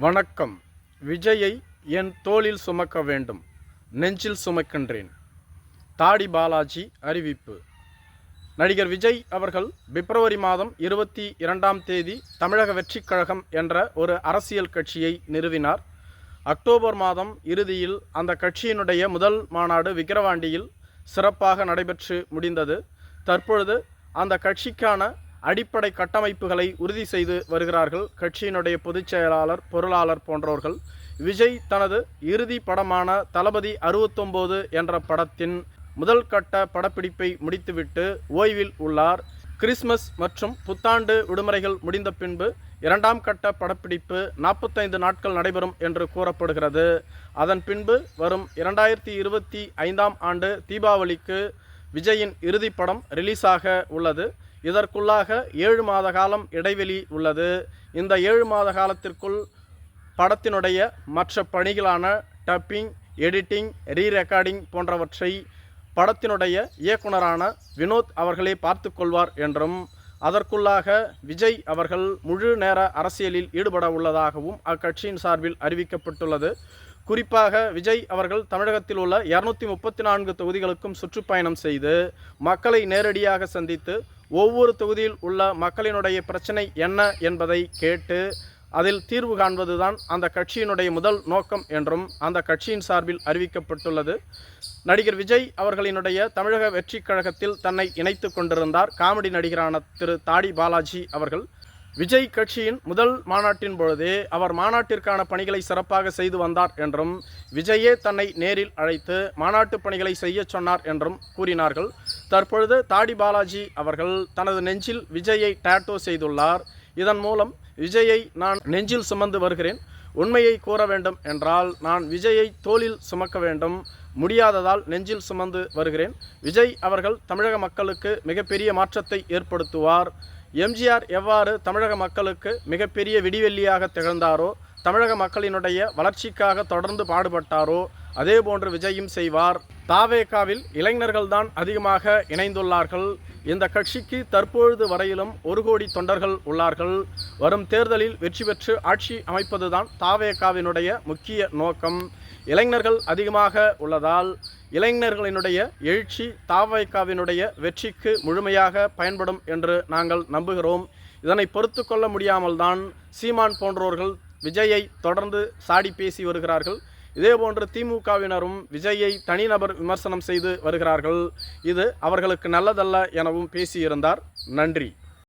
வணக்கம். விஜயை என் தோளில் சுமக்க வேண்டும். நெஞ்சில் சுமக்கின்றேன். தாடி பாலாஜி அறிவிப்பு. நடிகர் விஜய் அவர்கள் பிப்ரவரி மாதம் இருபத்தி இரண்டாம் தேதி தமிழக வெற்றிக் கழகம் என்ற ஒரு அரசியல் கட்சியை நிறுவினார். அக்டோபர் மாதம் இறுதியில் அந்த கட்சியினுடைய முதல் மாநாடு விக்கிரவாண்டியில் சிறப்பாக நடைபெற்று முடிந்தது. தற்பொழுது அந்த கட்சிக்கான அடிப்படை கட்டமைப்புகளை உறுதி செய்து வருகிறார்கள். கட்சியினுடைய பொதுச் செயலாளர் பொருளாளர் போன்றவர்கள். விஜய் தனது இறுதி படமான தளபதி அறுபத்தொம்போது என்ற படத்தின் முதல் கட்ட படப்பிடிப்பை முடித்துவிட்டு ஓய்வில் உள்ளார். கிறிஸ்மஸ் மற்றும் புத்தாண்டு விடுமுறைகள் முடிந்த பின்பு இரண்டாம் கட்ட படப்பிடிப்பு நாற்பத்தைந்து நாட்கள் நடைபெறும் என்று கூறப்படுகிறது. அதன் பின்பு வரும் இரண்டாயிரத்தி இருபத்தி ஐந்தாம் ஆண்டு தீபாவளிக்கு விஜயின் இறுதிப்படம் ரிலீஸாக உள்ளது. இதற்குள்ளாக ஏழு மாத காலம் இடைவெளி உள்ளது. இந்த ஏழு மாத காலத்திற்குள் படத்தினுடைய மற்ற பணிகளான டப்பிங் எடிட்டிங் ரீ ரெக்கார்டிங் போன்றவற்றை படத்தினுடைய இயக்குனரான வினோத் அவர்களே பார்த்து கொள்வார் என்றும் அதற்குள்ளாக விஜய் அவர்கள் முழு நேர அரசியலில் ஈடுபட உள்ளதாகவும் அக்கட்சியின் சார்பில் அறிவிக்கப்பட்டுள்ளது. குறிப்பாக விஜய் அவர்கள் தமிழகத்தில் உள்ள இரநூத்தி முப்பத்தி நான்கு தொகுதிகளுக்கும் சுற்றுப்பயணம் செய்து மக்களை நேரடியாக சந்தித்து ஒவ்வொரு தொகுதியில் உள்ள மக்களினுடைய பிரச்சனை என்ன என்பதை கேட்டு அதில் தீர்வு காண்பதுதான் அந்த கட்சியினுடைய முதல் நோக்கம் என்றும் அந்த கட்சியின் சார்பில் அறிவிக்கப்பட்டுள்ளது. நடிகர் விஜய் அவர்களினுடைய தமிழக வெற்றிக் கழகத்தில் தன்னை இணைத்து கொண்டிருந்தார். காமெடி நடிகரான திரு தாடி பாலாஜி அவர்கள். விஜய் கட்சியின் முதல் மாநாட்டின் பொழுதே அவர் மாநாட்டிற்கான பணிகளை சிறப்பாக செய்து வந்தார் என்றும் விஜயே தன்னை நேரில் அழைத்து மாநாட்டு பணிகளை செய்ய சொன்னார் என்றும் கூறினார்கள். தற்பொழுது தாடி பாலாஜி அவர்கள் தனது நெஞ்சில் விஜயை டாட்டோ செய்துள்ளார். இதன் மூலம் விஜயை நான் நெஞ்சில் சுமந்து வருகிறேன். உண்மையை கூற வேண்டும் என்றால் நான் விஜயை தோளில் சுமக்க வேண்டும். முடியாததால் நெஞ்சில் சுமந்து வருகிறேன். விஜய் அவர்கள் தமிழக மக்களுக்கு மிகப்பெரிய மாற்றத்தை ஏற்படுத்துவார். எம்ஜிஆர் எவ்வாறு தமிழக மக்களுக்கு மிகப்பெரிய விடிவெள்ளியாக திகழ்ந்தாரோ தமிழக மக்களினுடைய வளர்ச்சிக்காக தொடர்ந்து பாடுபட்டாரோ அதே போன்று விஜயும் செய்வார். தாவேகாவில் இளைஞர்கள்தான் அதிகமாக இணைந்துள்ளார்கள். இந்த கட்சிக்கு தற்பொழுது வரையிலும் ஒரு கோடி தொண்டர்கள் உள்ளார்கள். வரும் தேர்தலில் வெற்றி பெற்று ஆட்சி அமைப்பதுதான் தாவேகாவினுடைய முக்கிய நோக்கம். இளைஞர்கள் அதிகமாக உள்ளதால் இளைஞர்களினுடைய எழுச்சி தாவைக்காவினுடைய வெற்றிக்கு முழுமையாக பயன்படும் என்று நாங்கள் நம்புகிறோம். இதனை பொறுத்து கொள்ள முடியாமல் தான் சீமான் போன்றோர்கள் விஜயை தொடர்ந்து சாடி பேசி வருகிறார்கள். இதேபோன்று திமுகவினரும் விஜயை தனிநபர் விமர்சனம் செய்து வருகிறார்கள். இது அவர்களுக்கு நல்லதல்ல எனவும் பேசியிருந்தார். நன்றி.